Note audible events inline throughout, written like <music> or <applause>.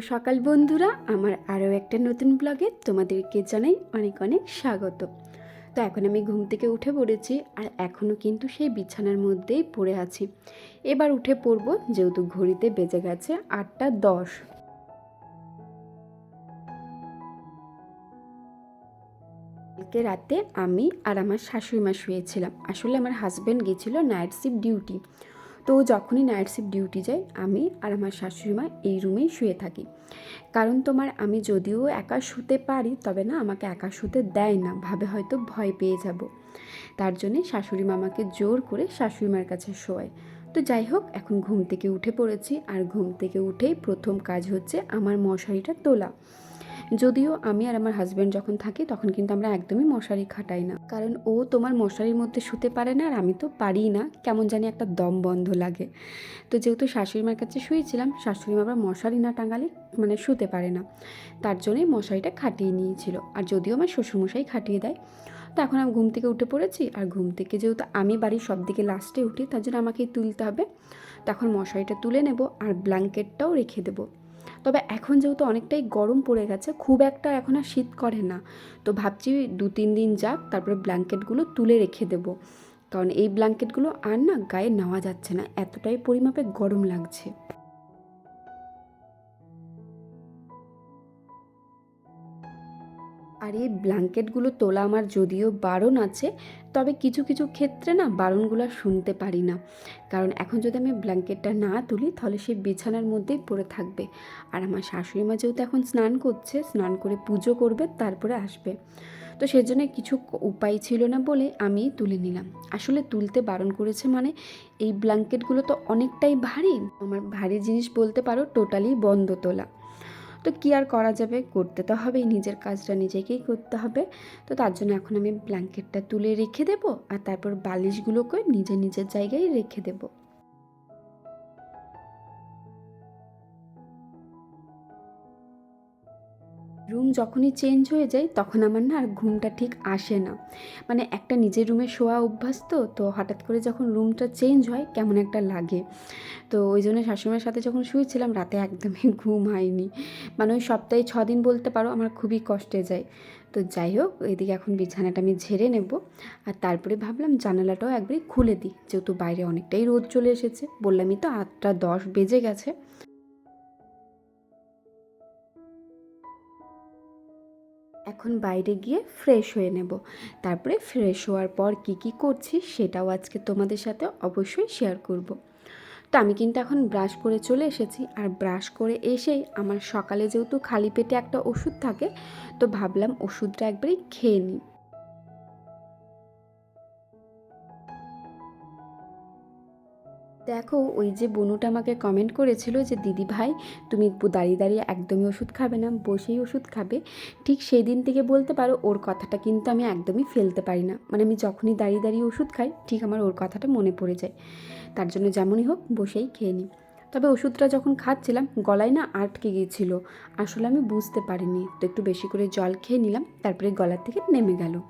সকাল বন্ধুরা, আমার আরও একটা নতুন ব্লগে তোমাদেরকে জানাই অনেক অনেক স্বাগত। তো এখন আমি ঘুম থেকে উঠে পড়েছি আর এখনও কিন্তু সেই বিছানার মধ্যেই পড়ে আছি। এবার উঠে পড়ব, যেহেতু ঘড়িতে বেজে গেছে আটটা দশ। কালকে রাতে আমি আর আমার শাশুড়ি মা শুয়েছিলাম। আসলে আমার হাজব্যান্ড গেছিল নাইট শিফট ডিউটি তো যখনই নাইট শিফট ডিউটি যায় আমি আর আমার শাশুড়ি মা এই রুমেই শুয়ে থাকি। কারণ তোমার আমি যদিও একা শুতে পারি, তবে না আমাকে একা শুতে দেয় না, ভাবে হয়তো ভয় পেয়ে যাব। তার জন্যে শাশুড়ি মা আমাকে জোর করে শাশুড়ি মার কাছে শোয় তো যাই হোক, এখন ঘুম থেকে উঠে পড়েছি, আর ঘুম থেকে উঠেই প্রথম কাজ হচ্ছে আমার মশারিটা তোলা। যদিও আমি আর আমার হাজব্যান্ড যখন থাকি, তখন কিন্তু আমরা একদমই মশারি খাটাই না। কারণ ও তোমার মশারির মধ্যে শুতে পারে না আর আমি তো পারি না, কেমন জানি একটা দম বন্ধ লাগে। তো যেহেতু শাশুড়ি মার কাছে শুয়েছিলাম শাশুড়ি মা মশারি না টাঙালে মানে শুতে পারে না। তার জন্যই মশারিটা খাটিয়ে নিয়েছিল। আর যদিও আমার শ্বশুরমশাই খাটিয়ে দেয়। তো এখন আমি ঘুম থেকে উঠে পড়েছি আর ঘুম থেকে যেহেতু আমি বাড়ির সব দিকে লাস্টে উঠি, তার জন্য আমাকেই তুলতে হবে। তখন মশারিটা তুলে নেব আর ব্ল্যাঙ্কেটটাও রেখে দেবো। তবে এখন যেহেতু অনেকটাই গরম পড়ে গেছে, খুব একটা এখন আর শীত করে না। তো ভাবছি দু তিন দিন যাক, তারপরে ব্ল্যাঙ্কেটগুলো তুলে রেখে দেবো। কারণ এই ব্ল্যাঙ্কেটগুলো আর না গায়ে নেওয়া যাচ্ছে না, এতটাই পরিমাপে গরম লাগছে। আর এই ব্ল্যাঙ্কেটগুলো তোলা আমার যদিও বারণ আছে, তবে কিছু কিছু ক্ষেত্রে না বারণগুলো শুনতে পারি না। কারণ এখন যদি আমি ব্ল্যাঙ্কেটটা না তুলি, তাহলে সে বিছানার মধ্যেই পড়ে থাকবে। আর আমার শাশুড়ি মা যেহেতু এখন স্নান করছে, স্নান করে পুজো করবে, তারপরে আসবে। তো সেজন্য কিছু উপায় ছিল না বলে আমি তুলে নিলাম। আসলে তুলতে বারণ করেছে মানে এই ব্ল্যাঙ্কেটগুলো তো অনেকটাই ভারী। আমার ভারী জিনিস বলতে পারো, টোটালি বন্ধ তোলা। তো কী আর করা যাবে? করতে তো হবেই, নিজের কাজটা নিজেকেই করতে হবে। তো তার জন্য এখন আমি ব্ল্যাঙ্কেটটা তুলে রেখে দেব আর তারপর বালিশগুলোকে নিজে নিজের জায়গায় রেখে দেবো। রুম যখনই চেঞ্জ হয়ে যায়, তখন আমার না আর ঘুমটা ঠিক আসে না। মানে একটা নিজের রুমে শোয়া অভ্যাস তো তো হঠাৎ করে যখন রুমটা চেঞ্জ হয়, কেমন একটা লাগে। তো ওই জন্য শাশুড়িমার সাথে যখন শুয়েছিলাম, রাতে একদমই <laughs> ঘুম হয়নি। মানে ওই সপ্তাহে ছ দিন বলতে পারো, আমার খুবই কষ্টে যায়। তো যাই হোক, এদিকে এখন বিছানাটা আমি ঝেড়ে নেব। আর তারপরে ভাবলাম জানালাটাও একবারই খুলে দিই, যেহেতু বাইরে অনেকটাই রোদ চলে এসেছে। বললামই তো আটটা দশ বেজে গেছে। এখন বাইরে গিয়ে ফ্রেশ হয়ে নেব তারপরে ফ্রেশ হওয়ার পর কি কি করছি সেটাও আজকে তোমাদের সাথে অবশ্যই শেয়ার করব। তো আমি কিন্তু এখন ব্রাশ করে চলে এসেছি আর ব্রাশ করে এসেই আমার সকালে যেহেতু খালি পেটে একটা ওষুধ থাকে, তো ভাবলাম ওষুধটা একবারই খেয়ে নিই দেখো, ওই যে বনুটা আমাকে কমেন্ট করেছিল যে, দিদি ভাই, তুমি দাঁড়িয়ে দাঁড়িয়ে একদমই ওষুধ খাবে না, বসেই ওষুধ খাবে। ঠিক সেই দিন থেকে বলতে পারো, ওর কথাটা কিন্তু আমি একদমই ফেলতে পারি না। মানে আমি যখনই দাঁড়িয়ে দাঁড়িয়ে ওষুধ খাই, ঠিক আমার ওর কথাটা মনে পড়ে যায়। তার জন্য যেমনই হোক, বসেই খেয়ে নিই। তবে ওষুধটা যখন খাচ্ছিলাম, গলায় না আটকে গিয়েছিল। আসলে আমি বুঝতে পারিনি। তো একটু বেশি করে জল খেয়ে নিলাম, তারপরে গলার থেকে নেমে গেল।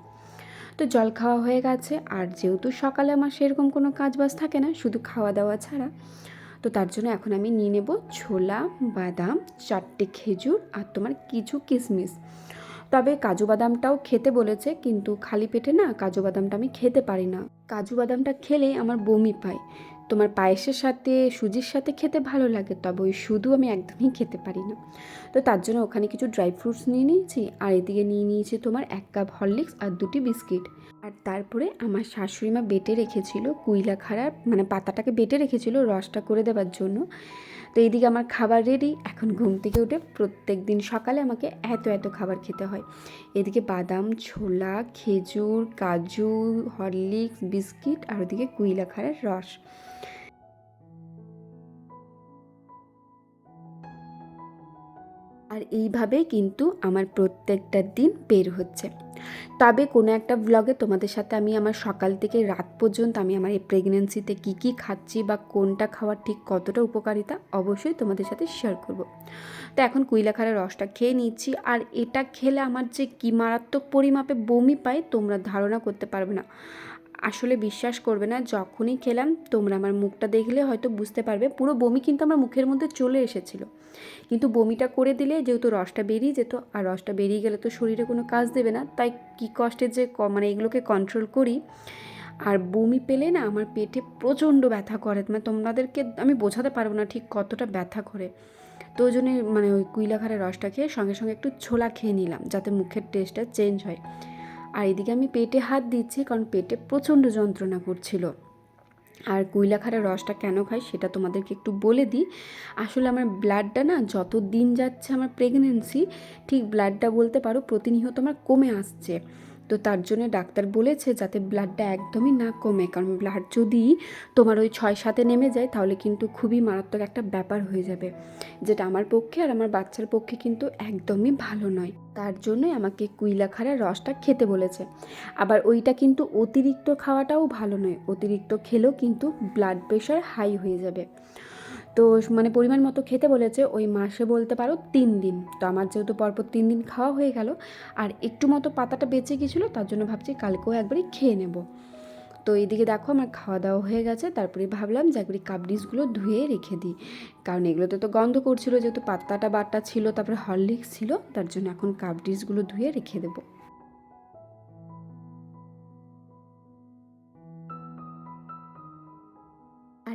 তো জল খাওয়া হয়ে গেছে। আর যেহেতু সকালে আমার সেরকম কোনো কাজ বাজ থাকে না, শুধু খাওয়া দাওয়া ছাড়া, তো তার জন্য এখন আমি নিয়ে নেব ছোলা, বাদাম, চারটে খেজুর আর তোমার কিছু কিশমিশ তবে কাজু বাদামটাও খেতে বলেছে, কিন্তু খালি পেটে না কাজু বাদামটা আমি খেতে পারি না। কাজু বাদামটা খেলে আমার বমি পায়। তোমার পায়েসের সাথে, সুজির সাথে খেতে ভালো লাগে, তবে ওই শুধু আমি একদমই খেতে পারি না। তো তার জন্য ওখানে কিছু ড্রাই ফ্রুটস নিয়ে নিয়েছি, আর এদিকে নিয়ে নিয়েছি তোমার এক কাপ হরলিক্স আর দুটি বিস্কিট আর তারপরে আমার শাশুড়ি মা বেটে রেখেছিল কুইলা খাড়ার মানে পাতাটাকে বেটে রেখেছিল রসটা করে দেওয়ার জন্য। তো এইদিকে আমার খাবার রেডি এখন ঘুম থেকে উঠে প্রত্যেক দিন সকালে আমাকে এত এত খাবার খেতে হয়। এদিকে বাদাম, ছোলা, খেজুর, কাজু হরলিক্স বিস্কিট আর ওদিকে কুইলা খাড়ার রস। আর এইভাবেই কিন্তু আমার প্রত্যেকটা দিন বের হচ্ছে। তবে কোনো একটা ব্লগে তোমাদের সাথে আমি আমার সকাল থেকে রাত পর্যন্ত আমি আমার এই প্রেগনেন্সিতে কী কী খাচ্ছি বা কোনটা খাওয়ার ঠিক কতটা উপকারিতা অবশ্যই তোমাদের সাথে শেয়ার করব। তো এখন কুইলাখাড়ার রসটা খেয়ে নিচ্ছি আর এটা খেলে আমার যে কী মারাত্মক পরিমাপে বমি পায় তোমরা ধারণা করতে পারবে না। আসলে বিশ্বাস করবে না, যখনই খেলাম তোমরা আমার মুখটা দেখলে হয়তো বুঝতে পারবে, পুরো বমি কিন্তু আমার মুখের মধ্যে চলে এসেছিল। কিন্তু বমিটা করে দিলে যেহেতু রসটা বেরিয়ে যেত, আর রসটা বেরিয়ে গেলে তো শরীরে কোনো কাজ দেবে না, তাই কী কষ্টে যে মানে এগুলোকে কন্ট্রোল করি। আর বমি পেলে না আমার পেটে প্রচণ্ড ব্যথা করে মানে তোমাদেরকে আমি বোঝাতে পারব না ঠিক কতটা ব্যথা করে। তো ওই জন্যে মানে ওই কুইলাখারের রসটা খেয়ে সঙ্গে সঙ্গে একটু ছোলা খেয়ে নিলাম, যাতে মুখের টেস্টটা চেঞ্জ হয়। আর এদিকে আমি পেটে হাত দিচ্ছি কারণ পেটে প্রচণ্ড যন্ত্রণা করছিল। আর কুইলাখারের রসটা কেন খাই সেটা তোমাদেরকে একটু বলে দিই। আসলে আমার ব্লাডটা না যত দিন যাচ্ছে আমার প্রেগনেন্সি ঠিক ব্লাডটা বলতে পারো প্রতিনিয়ত আমার কমে আসছে। তো তার জন্য ডাক্তার বলেছে যাতে ব্লাডটা একদমই না কমে। কারণ ব্লাড যদি তোমার ওই ছয় সাতে নেমে যায়, তাহলে কিন্তু খুবই মারাত্মক একটা ব্যাপার হয়ে যাবে। যেটা আমার পক্ষে আর আমার বাচ্চার পক্ষে কিন্তু একদমই ভালো নয়। তার জন্যই আমাকে কুইলাখাড়ার রসটা খেতে বলেছে। আবার ওইটা কিন্তু অতিরিক্ত খাওয়াটাও ভালো নয়। অতিরিক্ত খেলেও কিন্তু ব্লাড প্রেশার হাই হয়ে যাবে। তো মানে পরিমাণ মতো খেতে বলেছে, ওই মাসে বলতে পারো তিন দিন। তো আমার যেহেতু পরপর তিন দিন খাওয়া হয়ে গেল, আর একটু মতো পাতাটা বেঁচে গেছিল, তার জন্য ভাবছি কালকেও একবারই খেয়ে নেব। তো এইদিকে দেখো আমার খাওয়া দাওয়া হয়ে গেছে, তারপরে ভাবলাম যে একবারই কাবডিসগুলো ধুয়ে রেখে দিই। কারণ এগুলোতে তো গন্ধ করছিল, যেহেতু পাত্তাটা বাটা ছিল, তারপরে হরলিক্স ছিল, তার জন্য এখন কাপ কাবডিসগুলো ধুয়ে রেখে দেবো।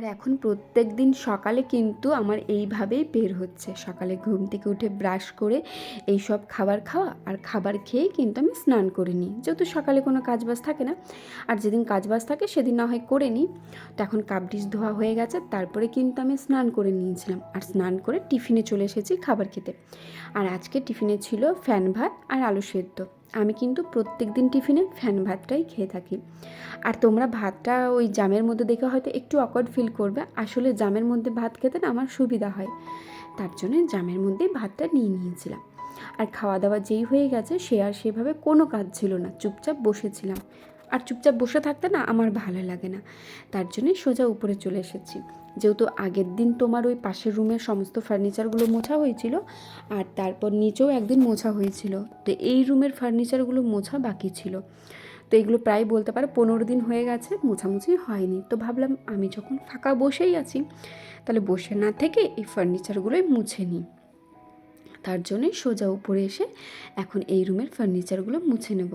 আর এখন প্রত্যেক দিন সকালে কিন্তু আমার এইভাবেই বের হচ্ছে। সকালে ঘুম থেকে উঠে ব্রাশ করে এই সব খাবার খাওয়া আর খাবার খেয়েই কিন্তু আমি স্নান করে নিই। যেহেতু সকালে কোনো কাজবাজ থাকে না, আর যেদিন কাজবাজ থাকে সেদিন না হয় করে নিই। তো এখন কাপডিস ধোয়া হয়ে গেছে, তারপরে কিন্তু আমি স্নান করে নিয়েছিলাম। আর স্নান করে টিফিনে চলে এসেছি খাবার খেতে। আর আজকে টিফিনে ছিল ফ্যান ভাত আর আলু সেদ্ধ। আমি কিন্তু প্রত্যেক দিন টিফিনে ফ্যান ভাতটাই খেয়ে থাকি। আর তোমরা ভাতটা ওই জামের মধ্যে দেখে হয়তো একটু অকওয়ার্ড ফিল করবে। আসলে জামের মধ্যে ভাত খেতে না আমার সুবিধা হয়। তার জন্য জামের মধ্যেই ভাতটা নিয়ে নিয়েছিলাম। আর খাওয়া দাওয়া যেই হয়ে গেছে সে আর সেভাবে কোনো কাজ ছিল না। চুপচাপ বসেছিলাম। আর চুপচাপ বসে থাকতে না আমার ভালো লাগে না। তার জন্যই সোজা উপরে চলে এসেছি। যেহেতু আগের দিন তোমার ওই পাশের রুমের সমস্ত ফার্নিচারগুলো মোছা হয়েছিল, আর তারপর নিচেও একদিন মোছা হয়েছিল। তো এই রুমের ফার্নিচারগুলো মোছা বাকি ছিল। তো এগুলো প্রায় বলতে পারো পনেরো দিন হয়ে গেছে, মোছামুছি হয়নি। তো ভাবলাম আমি যখন ফাঁকা বসেই আছি, তাহলে বসে না থেকে এই ফার্নিচারগুলোই মুছে নিই। তার জন্যে সোজা উপরে এসে এখন এই রুমের ফার্নিচারগুলো মুছে নেব।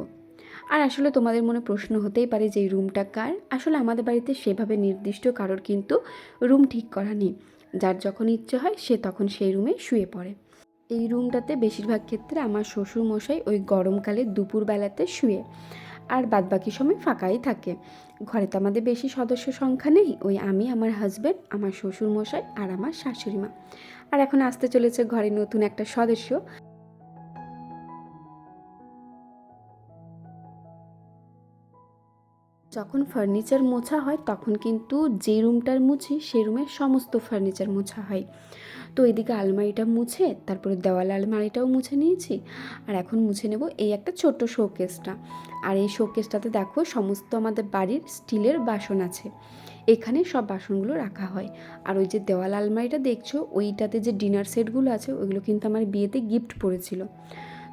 আর আসলে তোমাদের মনে প্রশ্ন হতেই পারে যে রুমটা কার? আসলে আমাদের বাড়িতে সেভাবে নির্দিষ্ট কারোর কিন্তু রুম ঠিক করা নেই। যার যখন ইচ্ছে হয়, সে তখন সেই রুমে শুয়ে পড়ে। এই রুমটাতে বেশিরভাগ ক্ষেত্রে আমার শ্বশুর মশাই ওই গরমকালে দুপুরবেলাতে শুয়ে আর বাদবাকি সময় ফাঁকাই থাকে। ঘরে তো আমাদের বেশি সদস্য সংখ্যা নেই। ওই আমি, আমার হাজব্যান্ড আমার শ্বশুর মশাই আর আমার শাশুড়ি মা আর এখন আসতে চলেছে ঘরে নতুন একটা সদস্য। যখন ফার্নিচার মোছা হয়, তখন কিন্তু যে রুমটার মুছি সেই রুমের সমস্ত ফার্নিচার মোছা হয়। তো এদিকে আলমারিটা মুছে, তারপরে দেওয়াল আলমারিটাও মুছে নিয়েছি। আর এখন মুছে নেব এই একটা ছোট্ট শোকেসটা আর এই শোকেসটাতে দেখো, সমস্ত আমাদের বাড়ির স্টিলের বাসন আছে। এখানে সব বাসনগুলো রাখা হয়। আর ওই যে দেওয়াল আলমারিটা দেখছ, ওইটাতে যে ডিনার সেটগুলো আছে, ওইগুলো কিন্তু আমার বিয়েতে গিফট পড়েছিল।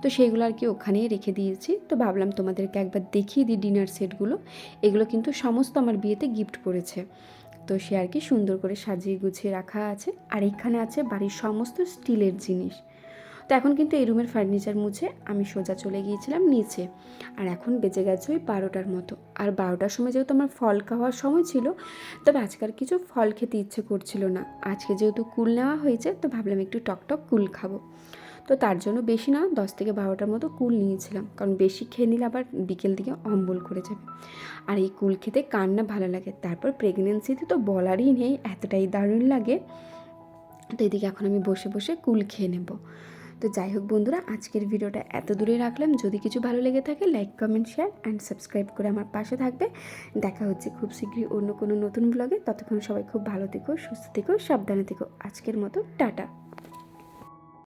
তো সেইগুলো আর কি ওখানেই রেখে দিয়েছি। তো ভাবলাম তোমাদেরকে একবার দেখিয়ে দিই ডিনার সেটগুলো এগুলো কিন্তু সমস্ত আমার বিয়েতে গিফট পড়েছে। তো সে আর কি সুন্দর করে সাজিয়ে গুছিয়ে রাখা আছে। আর এখানে আছে বাড়ির সমস্ত স্টিলের জিনিস। তো এখন কিন্তু এই রুমের ফার্নিচার মুছে আমি সোজা চলে গিয়েছিলাম নিচে। আর এখন বেজে গেছে ওই বারোটার মতো। আর বারোটার সময় যেহেতু আমার ফল খাওয়ার সময় ছিল, তবে আজকাল কিছু ফল খেতে ইচ্ছে করছিল না। আজকে যেহেতু কুল নেওয়া হয়েছে, তো ভাবলাম একটু টকটক কুল খাব। তো তার জন্য বেশি না, দশ থেকে বারোটার মতো কুল নিয়েছিলাম। কারণ বেশি খেয়ে নিলে আবার বিকেল দিকে অম্বল করে যাবে। আর এই কুল খেতে কার না ভালো লাগে? তারপর প্রেগনেন্সিতে তো বলারই নেই, এতটাই দারুণ লাগে। তো এদিকে এখন আমি বসে বসে কুল খেয়ে নেব। তো যাই হোক বন্ধুরা, আজকের ভিডিওটা এত দূরে রাখলাম। যদি কিছু ভালো লেগে থাকে like comment share and subscribe করে আমার পাশে থাকবে। দেখা হচ্ছে খুব শীঘ্রই অন্য কোনো নতুন ব্লগে ততক্ষণ সবাই খুব ভালো থেকো, সুস্থ থেকো, সাবধানে থেকো। আজকের মতো, টাটা।